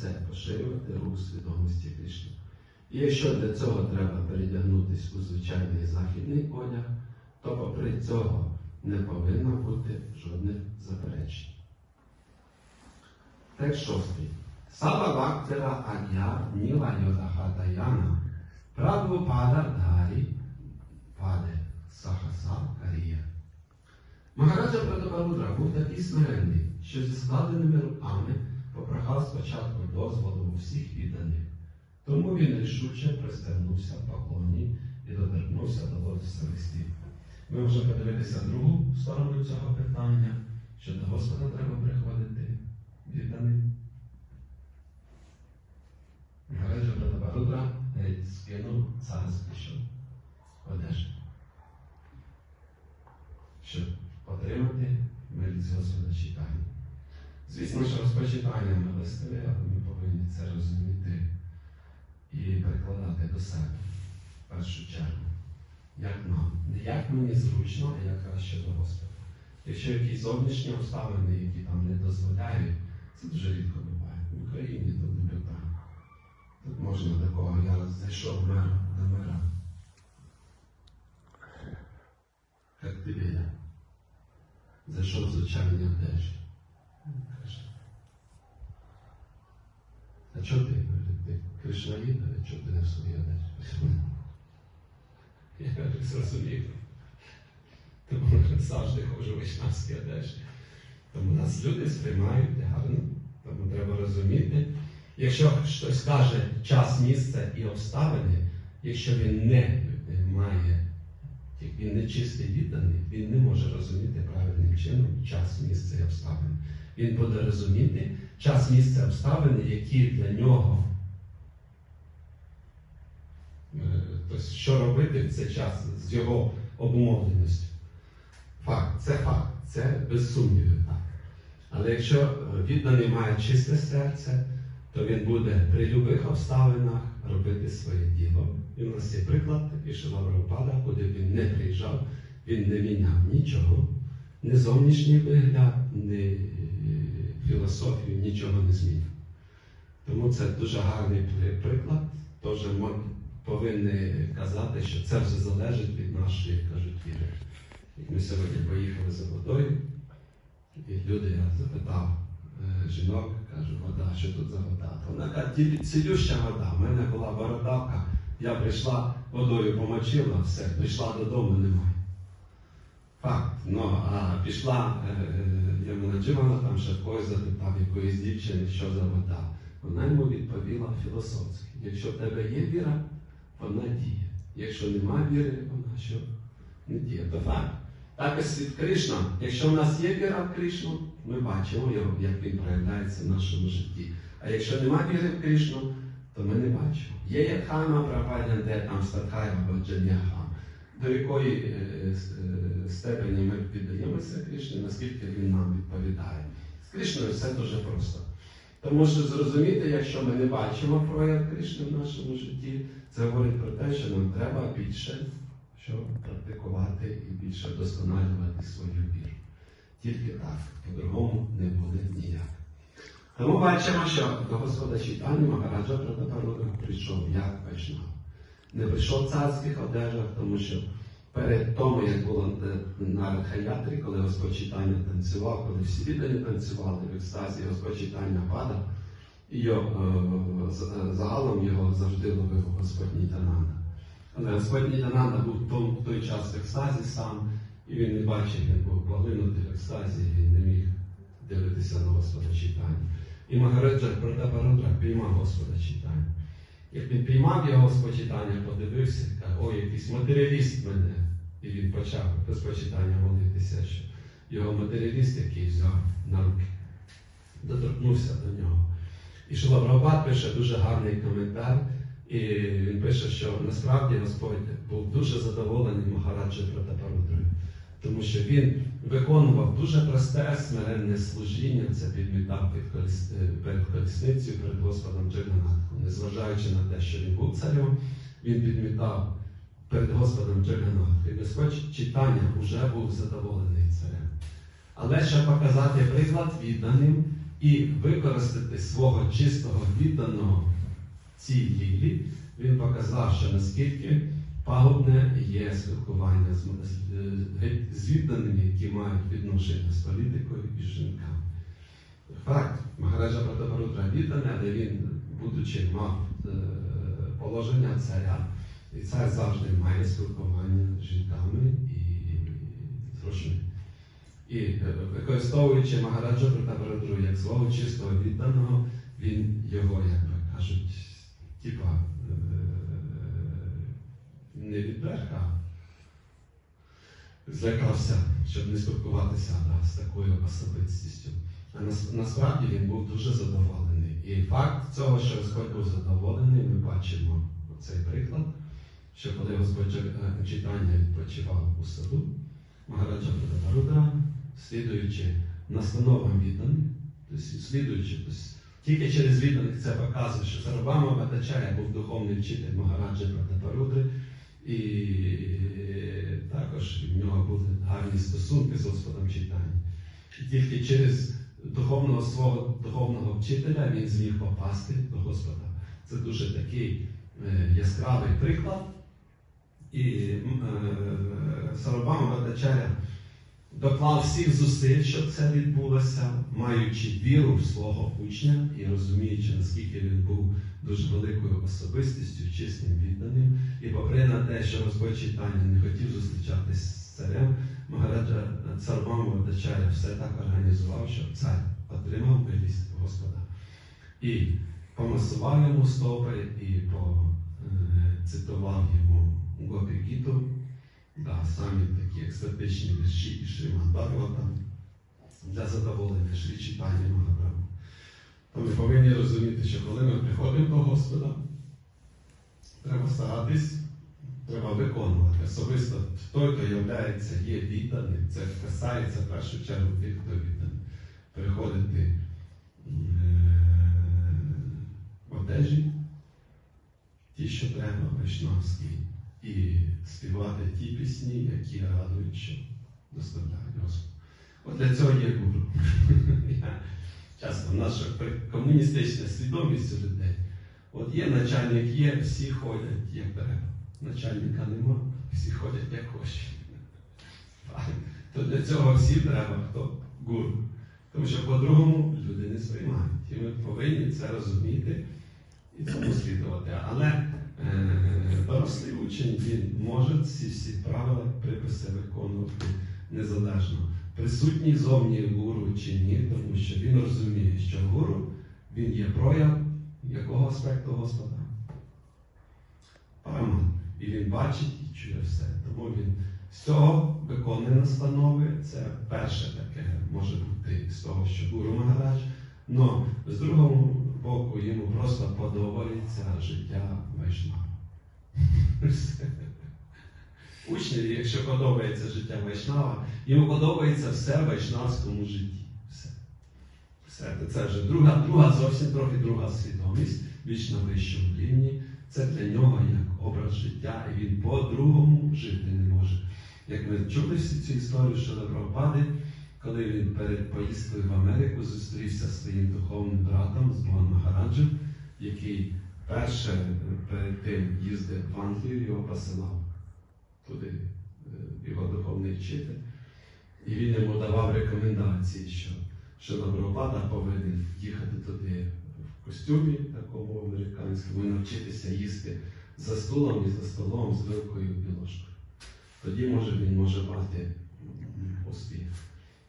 це поширювати рух свідомості Кришни. І якщо для цього треба передягнутися у звичайний західний одяг, то попри цього не повинно бути жодних заперечень. Текст шостий. Сава Вактера Агя Ніла Йодахатаяна Прадву Пада Дарі Паде Сахаса Карія. Магараджа Прадабарудра був такий смиренний, що зі складеними руками попрохав спочатку дозволу всіх відданих. Тому він рішуче пристебнувся в поклоні і доторкнувся до лотосових слів. Ми вже подивилися другу сторону цього питання, що до Господа треба приходити відданим. Магараджа Прадабарудра геть скинув царський що одежу. Щоб отримати милість Господа читання. Звісно, що розпочитання милостиве, але ми повинні це розуміти і перекладати до себе в першу чергу. Як нам? Не як мені зручно, а як краще до Господа. Якщо якісь зовнішні обставини, які там не дозволяють, це дуже рідко буває. В Україні тут не питання. Тут можна такого, я зайшов мер до мера. Як ти біля? Зайшов в звичайній одежі. А чого ти? Ти кришнаїд, а чого ти не одежі? Я кажу, зрозумів. Тому завжди ходжу в вишнавській одежі. Тому нас люди сприймають гарно, тому треба розуміти. Якщо хтось каже час, місце і обставини, якщо він не має, він не чистий відданий, він не може розуміти правильним чином час, місце і обставини. Він буде розуміти час, місце, обставини, які для нього. е, Тобто, що робити в цей час з його обумовленістю. Факт, це факт, це без сумнівів так. Але якщо е, відданий має чисте серце, то він буде при будь-яких обставинах робити своє діло. І в нас є приклад такий, що Лавропада, куди він не приїжджав, він не міняв нічого, ні зовнішній вигляд, ні філософію, нічого не змінив. Тому це дуже гарний приклад. Теж ми повинні казати, що це вже залежить від нашої кажуть, віри. Ми сьогодні поїхали за водою, і люди я запитав е, жінок, кажу, вода, що тут за вода? То вона каже, «Ті- цілюща вода. У мене була бородавка, я прийшла, водою помочила, все, прийшла додому, немає. Факт. Ну, а пішла е, е, Ямина там ще когось запитав якоїсь дівчини, що за вода. Вона йому відповіла філософськи. Якщо в тебе є віра, вона діє. Якщо немає віри, вона що не діє. То факт. Так і світ Кришна. Якщо в нас є віра в Кришну, ми бачимо його, як він проявляється в нашому житті. А якщо немає віри в Кришну, то ми не бачимо. Є Ядхама Прабхадянте, там Статхай або Джаняхам. До якої е, е, степені ми піддаємося Кришні, наскільки він нам відповідає. З Кришною все дуже просто. Тому що зрозуміти, якщо ми не бачимо прояв Кришни в нашому житті, це говорить про те, що нам треба більше що практикувати і більше вдосконалювати свою віру. Тільки так, по-другому не буде ніяк. Тому бачимо, що до Господа читання Магараджа Пратапаруда прийшов як вайшнав. Не прийшов в царських одежах, тому що перед тому, як було е, на Радхаятрі, коли Господь читання танцював, коли всі віддані танцювали в екстазі, Господь читання падав, і його, е, загалом його завжди ловив Господь Нітянанда. Але Господь Нітянанда був в той час в екстазі сам, і він не бачив, він був поглинутий в екстазі, і не міг дивитися на Господа читання. І Магараджа Пратапарудра піймав Господа читання. Як він піймав його з почитання, подивився, каже, ой, якийсь матеріаліст мене. І він почав без почитання молитися, що його матеріаліст, який взяв на руки, доторкнувся до нього. І Шила Прабхупад пише дуже гарний коментар, і він пише, що насправді Господь був дуже задоволений Махараджа Пратапарудрою, тому що він виконував дуже просте смиренне служіння, це підмітав під е, перед колісницею, перед Господом Джаганатхом. Незважаючи на те, що він був царем, він підмітав перед Господом Джаганатхом. І Господь читання вже був задоволений царем. Але щоб показати приклад відданим, і використати свого чистого відданого цій ділі, він показав, що наскільки пагубне є спілкування з, відданими, які мають відношення з політикою і жінками. Факт, Магараджа Пратапарудра відданий, але він, будучи мав е, положення царя, і цар завжди має спілкування з жінками і з грошми. І е, використовуючи Магараджа Пратапарудру як свого чистого відданого, він його, як кажуть, типа е, не відверг, а злякався, щоб не спілкуватися да, з такою особистістю. А насправді він був дуже задоволений. І факт цього, що Господь був задоволений, ми бачимо цей приклад, що коли Господь е, читання відпочивав у саду, Магараджа Пратапарудра, слідуючи настановам відданим, тобто слідуючи, тобто тільки через відданих це показує, що Сарабама Батачая був духовний вчитель Магараджа Пратапарудри, і також в нього були гарні стосунки з Господом читання. І тільки через духовного свого духовного вчителя він зміг попасти до Господа. Це дуже такий е, яскравий приклад. І е, Сарабама Батачаря доклав всіх зусиль, щоб це відбулося, маючи віру в свого учня і розуміючи, наскільки він був дуже великою особистістю, чесним відданим. І попри на те, що Господь читання не хотів зустрічатись з царем, Магараджа Батачаря все так організував, щоб цар отримав милість Господа. І помасував йому стопи, і поцитував йому Гопі Гіту, да, самі такі екстатичні вірші і Шриман Барвата для задоволення шлі читання Магапрабху. То ми повинні розуміти, що коли ми приходимо до Господа, треба старатись, виконувати. Особисто той, хто являється, є відданим, це касається в першу чергу тих, хто відданий. Переходити в одежі, ті, що треба, вайшнавські, і співати ті пісні, які радують, що доставляють Господу. От для цього є гуру. Часто наша комуністична свідомість у людей. От є начальник, є, всі ходять, як треба. Начальника нема, всі ходять як хочуть. То для цього всі треба, хто гуру. Тому що по-другому люди не сприймають. І ми повинні це розуміти і цьому слідувати. Але е, дорослий учень він може ці всі правила, приписи виконувати незалежно. Присутній зовні гуру чи ні, тому що він розуміє, що гуру він є прояв якого аспекту Господа? Параман. І він бачить і чує все. Тому він з цього виконує настанови. Це перше таке може бути з того, що гуру Магарадж. Но з другого боку йому просто подобається життя Вайшнава. Учневі, якщо подобається життя Вайшнава, йому подобається все в вайшнавському житті. Все. Все. Це вже друга, друга зовсім трохи друга свідомість, на вищому рівні. Це для нього як образ життя, і він по-другому жити не може. Як ми чули всю цю історію щодо Прабхупади, коли він перед поїздкою в Америку зустрівся з своїм духовним братом, з Богом Махараджем, який перше перед тим їздив в Англію, його посилав туди його духовний вчитель. І він йому давав рекомендації, що що Добропада повинен костюмі, такому американському, і навчитися їсти за столом і за столом з вилкою і ложкою. Тоді може він може мати успіх.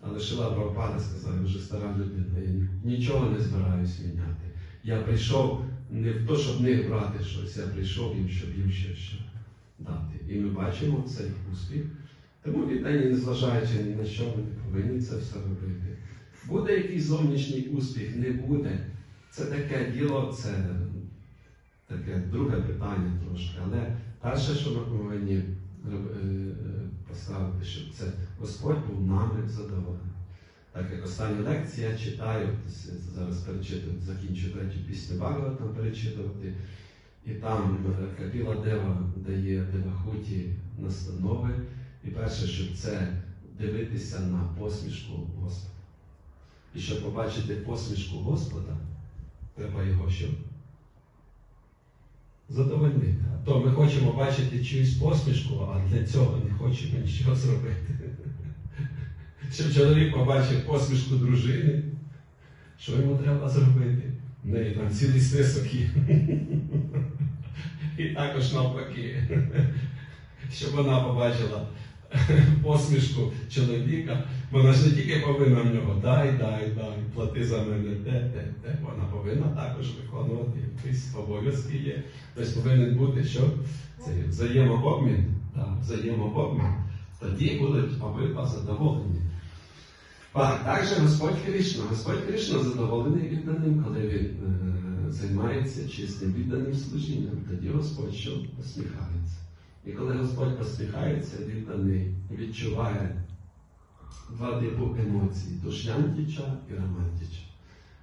Але Шила Прабхупада сказав, я вже стара людина, я нічого не збираюсь міняти. Я прийшов не в то, щоб них брати щось, я прийшов їм, щоб їм ще що дати. І ми бачимо цей успіх. Тому віддані, незважаючи ні на що, ми не повинні це все робити. Буде якийсь зовнішній успіх, не буде. Це таке діло, це таке друге питання трошки. Але перше, що ми повинні поставити, щоб це Господь був нами задоволений. Так як остання лекція читаю, зараз перечитую, закінчу третю пісню Багавата перечитувати. І там Капіла Дева дає Девахуті настанови. І перше, щоб це дивитися на посмішку Господа. І щоб побачити посмішку Господа, треба його що? Задовольнити. А то ми хочемо бачити чиюсь посмішку, а для цього не хочемо нічого зробити. Щоб чоловік побачив посмішку дружини, що йому треба зробити? В неї там цілий список є. І також навпаки, щоб вона побачила посмішку чоловіка, вона ж не тільки повинна в нього дай, дай, дай, плати за мене те, те, те. Вона повинна також виконувати якісь обов'язки є. Тобто повинен бути що? Це взаємообмін. Так, взаємообмін. Тоді будуть обидва задоволені. Так, також Господь Кришна. Господь Кришна задоволений відданим, коли він е, займається чистим відданим служінням. Тоді Господь що посміхається. І коли Господь посміхається, відданий відчуває два типу емоцій душнянтіча і романтіча.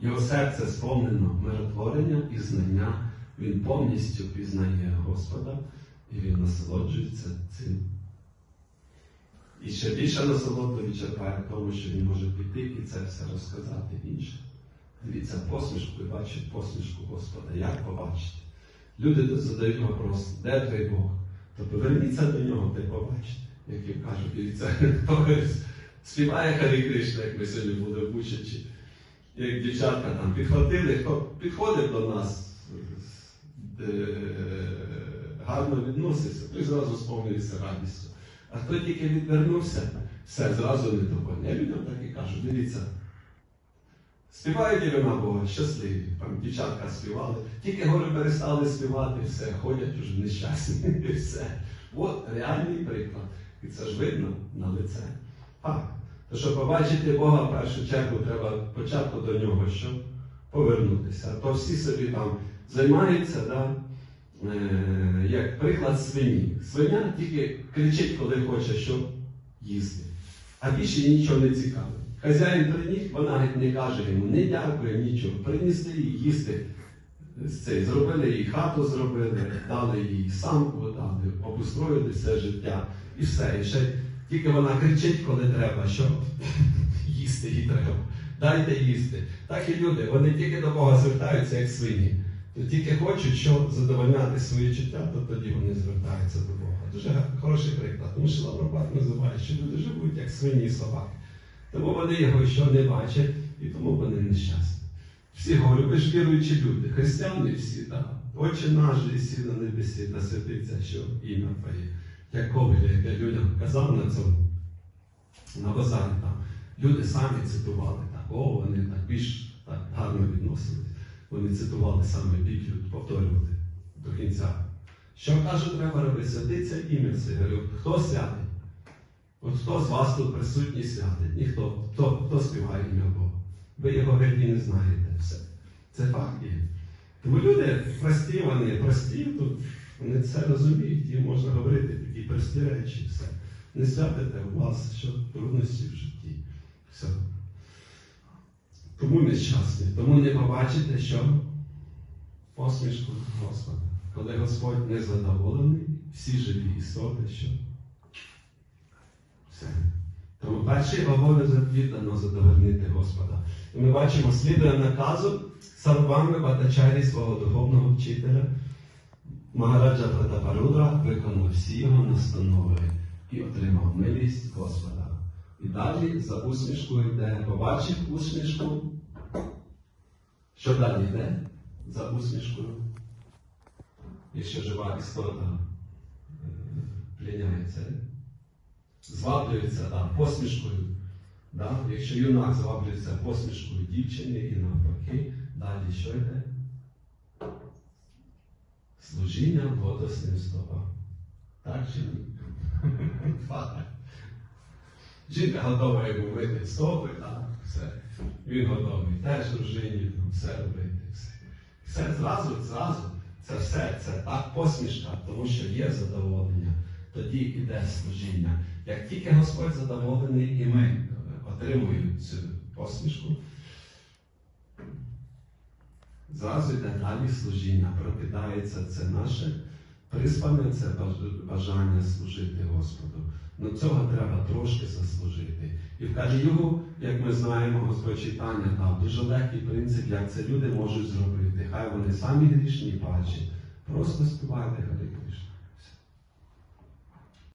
Його серце сповнено миротворення і знання. Він повністю пізнає Господа і він насолоджується цим. І ще більше насолоду відчерпає тому, що він може піти і це все розказати іншим. Дивіться посмішку і бачить посмішку Господа. Як побачити? Люди задають вопрос, де твій Бог? То поверніться до нього, де побачите. Як їм кажуть, дивіться, співає Харі Кришна, як ми сьогодні були в Бучачі. Як дівчатка там підхватили, хто підходив до нас, де гарно відноситься, той зразу сповнюється радістю. А хто тільки відвернувся, все зразу не довольний. Я людям так і кажу, дивіться. Співають імена Бога, щасливі. Там дівчатка співали. Тільки гори перестали співати, все, ходять уже нещасні. І все. От реальний приклад. І це ж видно на лице. Так. То щоб побачити Бога в першу чергу, треба спочатку до нього що? Повернутися. А то всі собі там займаються, да? е, як приклад свині. Свиня тільки кричить, коли хоче що їсти. А більше нічого не цікавить. Хазяїн приніс, вона геть не каже йому, не дякує нічого. Принесли їй їсти. з цей, Зробили їй хату, зробили, дали їй самку, дали, обустроїли все життя. І все. І ще тільки вона кричить, коли треба, що їсти їй треба. Дайте їсти. Так і люди, вони тільки до Бога звертаються, як свині. То тільки хочуть, що задовольняти свої чуття, то тоді вони звертаються до Бога. Дуже хороший приклад. Тому що Лавропат називає, що люди живуть як свині і собаки. Тому вони його що не бачать, і тому вони нещасні. Всі говорять, ви ж віруючі люди, християни всі, так. Отче наш, і всі на небесі, да святиться, що ім'я Твоє. Як Ковеля, як я людям казав на цьому, на базарі там. Люди самі цитували так, о, вони так більш так гарно відносились. Вони цитували саме Біблію, повторювати до кінця. Що каже, треба робити? Святиться ім'я. Говорю, хто святий? От хто з вас тут присутній святий? Ніхто. Хто, хто співає ім'я Бога? Ви його геть і не знаєте. Все. Це факт є. Тому люди прості, вони прості, тут вони це розуміють, їм можна говорити такі прості речі, все. Не святите у вас, що трудності в житті. Все. Тому нещасні. Тому не побачите, що посмішку Господа. Коли Господь не задоволений, всі живі істоти, що. Тому перший обов'язок віддано задовольнити Господа. І ми бачимо, слідує наказу Сарвами Батачарі свого духовного вчителя. Магараджа Пратапарудра виконав всі його настанови і отримав милість Господа. І далі за усмішкою йде, побачив усмішку. Що далі йде? За усмішкою. Якщо жива істота е, пляняється, зваблюється да, посмішкою. Да? Якщо юнак зваблюється посмішкою дівчини і навпаки, далі що йде? Служіння водосним стопам. Так чи ні? Жінка готова йому мити стопи, так, все. Він готовий теж дружині все робити. Все. все зразу, зразу. Це все, це так посмішка, тому що є задоволення, тоді йде служіння. Як тільки Господь задоволений, і ми отримуємо цю посмішку, зразу йде далі служіння, прокидається це наше Приспане це бажання служити Господу. Ну цього треба трошки заслужити. І в Калігу, як ми знаємо, Господь читання дав дуже легкий принцип, як це люди можуть зробити. Хай вони самі грішні бачать. Просто співайте Гарі Кришна.